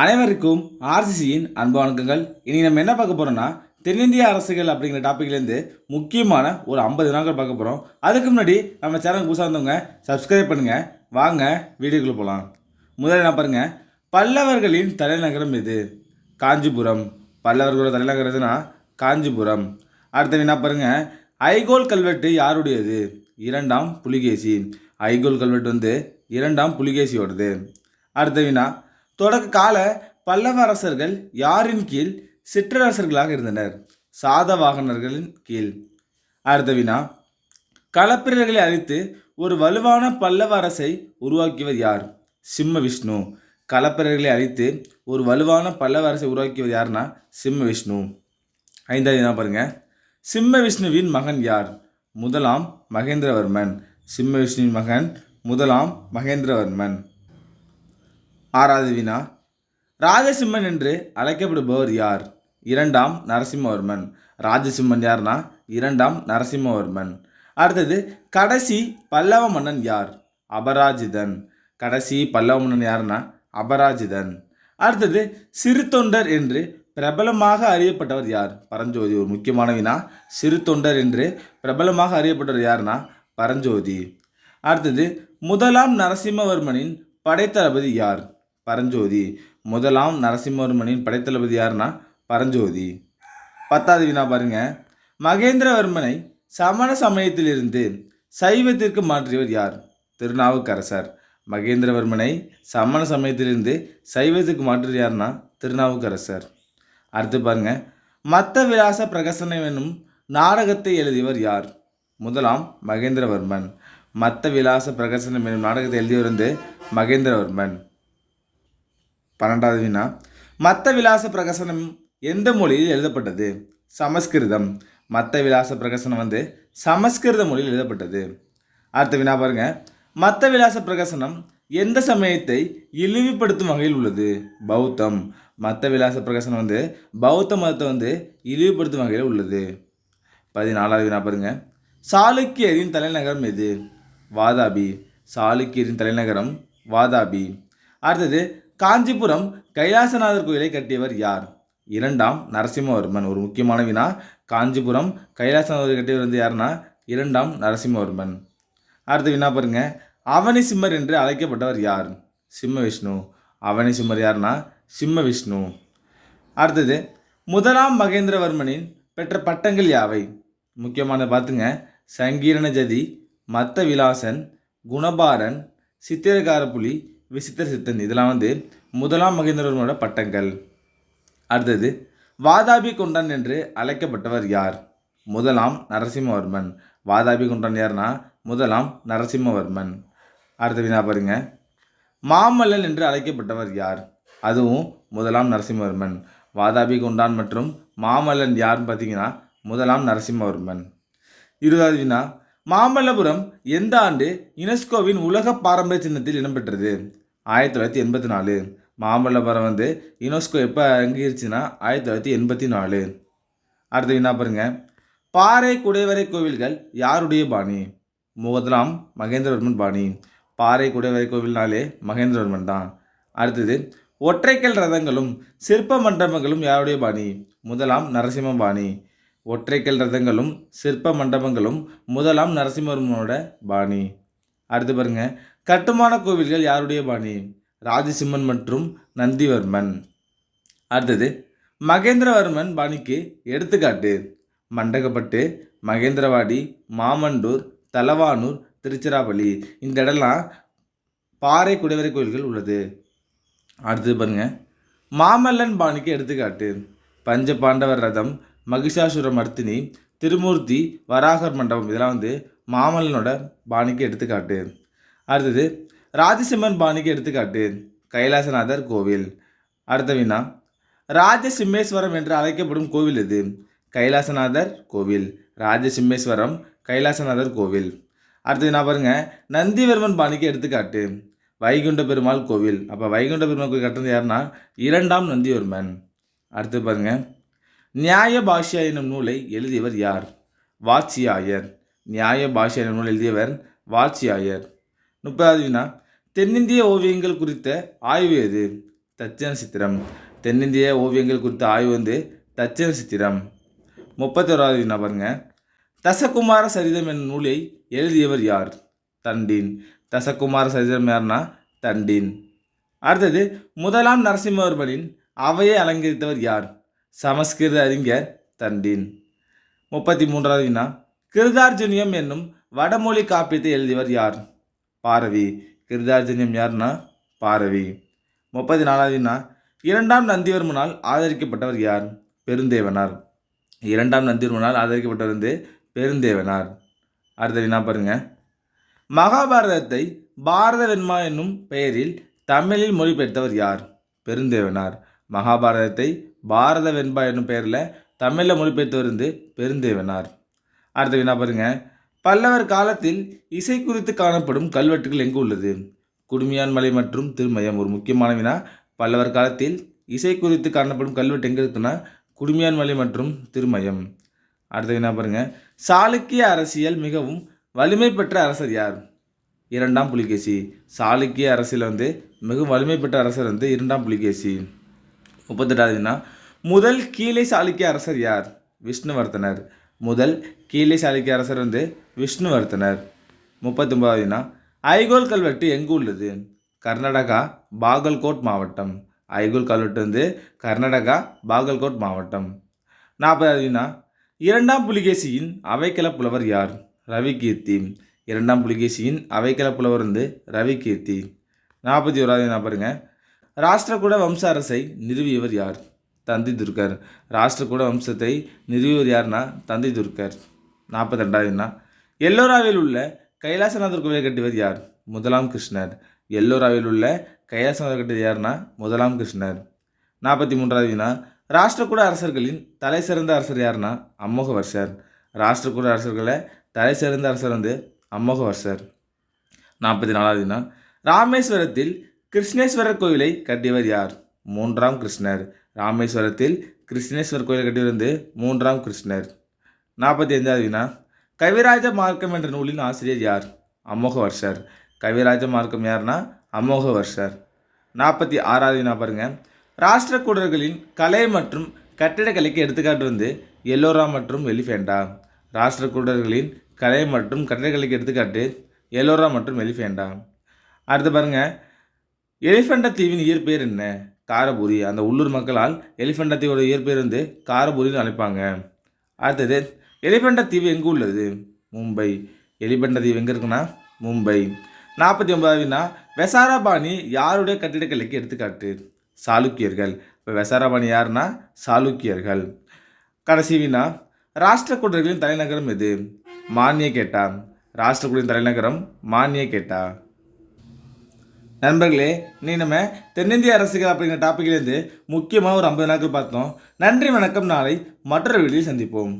அனைவருக்கும் ஆர்சிசியின் அன்பு வணக்கங்கள். இனி நம்ம என்ன பார்க்க போகிறோம்னா தென்னிந்திய அரசுகள் அப்படிங்கிற டாப்பிக்லேருந்து முக்கியமான ஒரு ஐம்பது நாட்கள் பார்க்க போகிறோம் அதுக்கு முன்னாடி நம்ம சேனல் புதுசாக இருந்தவங்க சப்ஸ்கிரைப் பண்ணுங்கள் வாங்க வீடியோக்குள்ளே போகலாம் முதல்ல என்ன பாருங்கள் பல்லவர்களின் தலைநகரம் எது? காஞ்சிபுரம். பல்லவர்களோட தலைநகரம் எதுனா காஞ்சிபுரம். அடுத்து என்ன பாருங்கள் ஐகோல் கல்வெட்டு யாருடையது? இரண்டாம் புலிகேசி. ஐகோல் கல்வெட்டு வந்து இரண்டாம் புலிகேசியோடது. அடுத்த வினா தொடக்க கால பல்லவ அரசர்கள் யாரின் கீழ் சிற்றரசர்களாக இருந்தனர்? சாதவாகனர்களின் கீழ். அடுத்த வினா. களப்பிரர்களை அழித்து ஒரு வலுவான பல்லவ அரசை உருவாக்கியவர் யார்? சிம்ம விஷ்ணு களப்பிரர்களை அழித்து ஒரு வலுவான பல்லவ அரசை உருவாக்கியவர் யாருன்னா சிம்ம விஷ்ணு ஐந்தாவது வினா பாருங்க. சிம்ம விஷ்ணுவின் மகன் யார்? முதலாம் மகேந்திரவர்மன். சிம்ம விஷ்ணுவின் மகன் முதலாம் மகேந்திரவர்மன். ஆறாவது வினா ராஜசிம்மன் என்று அழைக்கப்படுபவர் யார்? இரண்டாம் நரசிம்மவர்மன். ராஜசிம்மன் யார்னா? இரண்டாம் நரசிம்மவர்மன். அடுத்தது கடைசி பல்லவ மன்னன் யார்? அபராஜிதன். கடைசி பல்லவ மன்னன் யாருன்னா அபராஜிதன். அடுத்தது சிறு தொண்டர் என்று பிரபலமாக அறியப்பட்டவர் யார்? பரஞ்சோதி. ஒரு முக்கியமான வினா சிறு தொண்டர் என்று பிரபலமாக அறியப்பட்டவர் யாருன்னா பரஞ்சோதி. அடுத்தது முதலாம் நரசிம்மவர்மனின் படைத்தளபதி யார்? பரஞ்சோதி. முதலாம் நரசிம்மவர்மனின் படைத்தளபதி யாருன்னா பரஞ்சோதி. பத்தாவது வினா பாருங்க. மகேந்திரவர்மனை சமண சமயத்திலிருந்து சைவத்திற்கு மாற்றியவர் யார்? திருநாவுக்கரசர். மகேந்திரவர்மனை சமண சமயத்திலிருந்து சைவத்துக்கு மாற்றியவர் யாருன்னா திருநாவுக்கரசர். அடுத்து பாருங்க. மத்த விலாச பிரகசனம் என்னும் நாடகத்தை எழுதியவர் யார்? முதலாம் மகேந்திரவர்மன். மத்த விலாச பிரகசனம் என்னும் நாடகத்தை எழுதியவர் வந்து மகேந்திரவர்மன். பன்னெண்டாவது வினா மத்த விலாச பிரகசனம் எந்த மொழியில் எழுதப்பட்டது? சமஸ்கிருதம். மத்த விலாச பிரகசனம் வந்து சமஸ்கிருத மொழியில் எழுதப்பட்டது. அடுத்த வினா பாருங்க. மத்த விலாச பிரகசனம் எந்த சமயத்தை இழிவுபடுத்தும் வகையில் உள்ளது? பௌத்தம். மத்த விலாச பிரகசனம் வந்து பௌத்த மதத்தை வந்து இழிவுபடுத்தும் வகையில் உள்ளது. பதினாலாவது வினா பாருங்க. சாளுக்கியரின் தலைநகரம் எது? வாதாபி. சாளுக்கியரின் தலைநகரம் வாதாபி. அடுத்தது காஞ்சிபுரம் கைலாசநாதர் கோயிலை கட்டியவர் யார்? இரண்டாம் நரசிம்மவர்மன் ஒரு முக்கியமான வினா. காஞ்சிபுரம் கைலாசநாதர் கட்டியவர் வந்து யாருன்னா? இரண்டாம் நரசிம்மவர்மன். அடுத்து வினா பாருங்க. அவனி சிம்மர் என்று அழைக்கப்பட்டவர் யார்? சிம்ம விஷ்ணு. அவனி சிம்மர் யாருன்னா சிம்ம விஷ்ணு. அடுத்தது முதலாம் மகேந்திரவர்மனின் பெற்ற பட்டங்கள் யாவை? முக்கியமானது பார்த்துங்க. சங்கீரண ஜதி மத்த விலாசன் குணபாரன் சித்திரகாரப்புலி விசித்திர சித்தன். இதெல்லாம் வந்து முதலாம் மகேந்திரவர்மனோட பட்டங்கள். அடுத்தது வாதாபி குண்டன் என்று அழைக்கப்பட்டவர் யார்? முதலாம் நரசிம்மவர்மன். வாதாபி குண்டன் யார்னா? முதலாம் நரசிம்மவர்மன். அடுத்த வினா பாருங்க. மாமல்லன் என்று அழைக்கப்பட்டவர் யார்? அதுவும் முதலாம் நரசிம்மவர்மன். வாதாபி குண்டான் மற்றும் மாமல்லன் யார்ன்னு பார்த்தீங்கன்னா முதலாம் நரசிம்மவர்மன். இருபதாவது வினா மாமல்லபுரம் எந்த ஆண்டு யுனெஸ்கோவின் உலக பாரம்பரிய சின்னத்தில் இடம்பெற்றது? ஆயிரத்தி தொள்ளாயிரத்தி எண்பத்தி நாலு. மாமல்லபுரம் வந்து யுனெஸ்கோ எப்போ அங்கீகரிச்சுன்னா ஆயிரத்தி தொள்ளாயிரத்தி எண்பத்தி நாலு. அடுத்து என்ன பாருங்க. பாறை குடைவரை கோவில்கள் யாருடைய பாணி? முதலாம் மகேந்திரவர்மன் பாணி. பாறை குடைவரை கோவில்னாலே மகேந்திரவர்மன் தான். அடுத்தது ஒற்றைக்கல் ரதங்களும் சிற்ப மண்டபங்களும் யாருடைய பாணி? முதலாம் நரசிம்ம பாணி. ஒற்றைக்கல் ரதங்களும் சிற்ப மண்டபங்களும் முதலாம் நரசிம்மவர்மனோட பாணி. அடுத்து பாருங்க. கட்டுமான கோவில்கள் யாருடைய பாணி? ராஜசிம்மன் மற்றும் நந்திவர்மன். அடுத்தது மகேந்திரவர்மன் பாணிக்கு எடுத்துக்காட்டு. மண்டகப்பட்டு மகேந்திரவாடி மாமண்டூர் தலவானூர் திருச்சிராப்பள்ளி. இந்த இடம்லாம் பாறை குடைவரை கோயில்கள் உள்ளது. அடுத்தது பாருங்க. மாமல்லன் பாணிக்கு எடுத்துக்காட்டு. பஞ்ச பாண்டவர் ரதம் மகிஷாசுர மர்த்தினி திருமூர்த்தி வராகர் மண்டபம். இதெல்லாம் வந்து மாமல்லனோட பாணிக்கு எடுத்துக்காட்டு. அடுத்தது ராஜசிம்மன் பாணிக்கு எடுத்துக்காட்டு. கைலாசநாதர் கோவில். அடுத்த வினா ராஜசிம்மேஸ்வரம் என்று அழைக்கப்படும் கோவில் இது கைலாசநாதர் கோவில். ராஜசிம்மேஸ்வரம் கைலாசநாதர் கோவில். அடுத்தது நான் பாருங்கள் நந்திவர்மன் பாணிக்கு எடுத்துக்காட்டு. வைகுண்ட பெருமாள் கோவில். அப்போ வைகுண்ட பெருமாள் கோவில் கட்டணம் யாருன்னா இரண்டாம் நந்திவர்மன். அடுத்து பாருங்கள் நியாய பாஷ்யா என்னும் நூலை எழுதியவர் யார்? வாட்சியாயர் நியாய பாஷை நூல் எழுதியவர் வாட்சியாயர் முப்பதாவது வினா. தென்னிந்திய ஓவியங்கள் குறித்த ஆய்வு எது? தட்சண சித்திரம். தென்னிந்திய ஓவியங்கள் குறித்த ஆய்வு வந்து தட்சண சித்திரம். முப்பத்தோராவது வினா பாருங்க. தசகுமார சரிதம் என்னும் நூலை எழுதியவர் யார்? தண்டின். தசகுமார சரிதம் யார்னா? தண்டின். அடுத்தது முதலாம் நரசிம்மவர்மனின் அவையை அலங்கரித்தவர் யார்? சமஸ்கிருத அறிஞர் தண்டின். முப்பத்தி மூன்றாவது வினா. கிருதார்ஜுனியம் என்னும் வடமொழி காப்பியத்தை எழுதியவர் யார்? பாரவி கிருதார்ஜுனியம் யார்னா? பாரவி முப்பத்தி நாலாவதுனா இரண்டாம் நந்திவர்மனால் ஆதரிக்கப்பட்டவர் யார்? பெருந்தேவனார். இரண்டாம் நந்திவர்மனால் ஆதரிக்கப்பட்டவர் வந்து பெருந்தேவனார். அடுத்த வினா பாருங்க. மகாபாரதத்தை பாரத வெண்மா என்னும் பெயரில் தமிழில் மொழிபெயர்த்தவர் யார்? பெருந்தேவனார். மகாபாரதத்தை பாரத வெண்பா என்னும் பெயரில் தமிழில் மொழிபெயர்த்தவர் வந்து பெருந்தேவனார். அடுத்த வினா பாருங்க? பல்லவர் காலத்தில் இசை குறித்து காணப்படும் கல்வெட்டுகள் எங்கு உள்ளது? குடுமியான் மலை மற்றும் திருமயம் ஒரு முக்கியமான வினா பல்லவர் காலத்தில் இசை குறித்து காணப்படும் கல்வெட்டு எங்கே இருக்குன்னா குடுமியான் மலை மற்றும் திருமயம். அடுத்த வினா பாருங்க? சாளுக்கிய அரசியல் மிகவும் வலிமை பெற்ற அரசர் யார்? இரண்டாம் புலிகேசி. சாளுக்கிய அரசியல் வந்து மிகவும் வலிமை பெற்ற அரசர் வந்து இரண்டாம் புலிகேசி. முப்பத்தெட்டாவது வினா முதல் கீழே சாளுக்கிய அரசர் யார்? விஷ்ணுவர்த்தனர். முதல் கீழே சாளுக்கிய அரசர் வந்து விஷ்ணுவர்த்தனர். முப்பத்தொன்பதாவது ஐகோல் கல்வெட்டு எங்கு உள்ளது? கர்நாடகா பாகல்கோட் மாவட்டம். ஐகோல் கல்வெட்டு வந்து கர்நாடகா பாகல்கோட் மாவட்டம். நாற்பதாவதுனா இரண்டாம் புலிகேசியின் அவைக்கல புலவர் யார்? ரவி கீர்த்தி இரண்டாம் புலிகேசியின் அவைக்கல புலவர் வந்து ரவி கீர்த்தி நாற்பத்தி ஓராவது நான் பாருங்கள் ராஷ்டிரகூட வம்ச அரசை நிறுவியவர் யார்? தந்தி துர்க்கர் ராஷ்டிரகூட வம்சத்தை நிறுவியவர் யாருன்னா தந்தி துர்க்கர் நாற்பத்தி ரெண்டாவதுனா எல்லோராவில் உள்ள கைலாசநாதர் கோவிலை கட்டியவர் யார்? முதலாம் கிருஷ்ணர். எல்லோராவில் உள்ள கைலாசநாதர் கட்டியது யாருன்னா முதலாம் கிருஷ்ணர். நாற்பத்தி மூன்றாவது வினா ராஷ்டிரகூட அரசர்களின் தலை சிறந்த அரசர் யாருன்னா அம்மோகவர்ஷர் ராஷ்டிரகூட அரசர்களை தலை சிறந்த அரசர் வந்து அம்மோகவர்ஷர் நாற்பத்தி நாலாவது வினா ராமேஸ்வரத்தில் கிருஷ்ணேஸ்வரர் கோவிலை கட்டியவர் யார்? மூன்றாம் கிருஷ்ணர். ராமேஸ்வரத்தில் கிருஷ்ணேஸ்வர் கோயில் கட்டியிருந்து மூன்றாம் கிருஷ்ணர். நாற்பத்தி ஐந்தாவது வினா. கவிராஜ மார்க்கம் என்ற நூலின் ஆசிரியர் யார்? அமோகவர்ஷர். கவிராஜ மார்க்கம் யார்னா? அமோகவர்ஷர். நாற்பத்தி ஆறாவது வினா பாருங்க. ராஷ்டிரக்கூடர்களின் கலை மற்றும் கட்டிடக்கலைக்கு எடுத்துக்காட்டு வந்து எல்லோரா மற்றும் எலிஃபேண்டா. ராஷ்டிரக்கூடர்களின் கலை மற்றும் கட்டிடக்கலைக்கு எடுத்துக்காட்டு எல்லோரா மற்றும் எலிஃபேண்டா. அடுத்து பாருங்கள் எலிஃபெண்டா தீவின் இயற்பெயர் என்ன? காரபுரி. அந்த உள்ளூர் மக்களால் எலிஃபெண்டா தீவோட இயற்பெயர் காரபுரின்னு அழைப்பாங்க. அடுத்தது எலிஃபெண்டா தீவு எங்கே உள்ளது? மும்பை. எலிஃபெண்டா தீவு எங்கே இருக்குன்னா? மும்பை. நாற்பத்தி ஒன்பதாவதுனா வெசாராபாணி யாருடைய கட்டிடக்கலைக்கு எடுத்துக்காட்டு? சாளுக்கியர்கள். இப்போ வெசாராபாணி யாருன்னா? சாளுக்கியர்கள். கடைசி வினா ராஷ்டிரக்கூடர்களின் தலைநகரம் எது? மானிய கேட்டா ராஷ்டிரக்கூடரின் தலைநகரம் மானிய கேட்டா நண்பர்களே நீ நம்ம தென்னிந்திய அரசுகள் அப்படிங்கிற டாப்பிக்லேருந்து முக்கியமாக ஒரு ஐம்பது நாட்கள் பார்த்தோம். நன்றி வணக்கம். நாளை மற்றொரு வீடியோ சந்திப்போம்.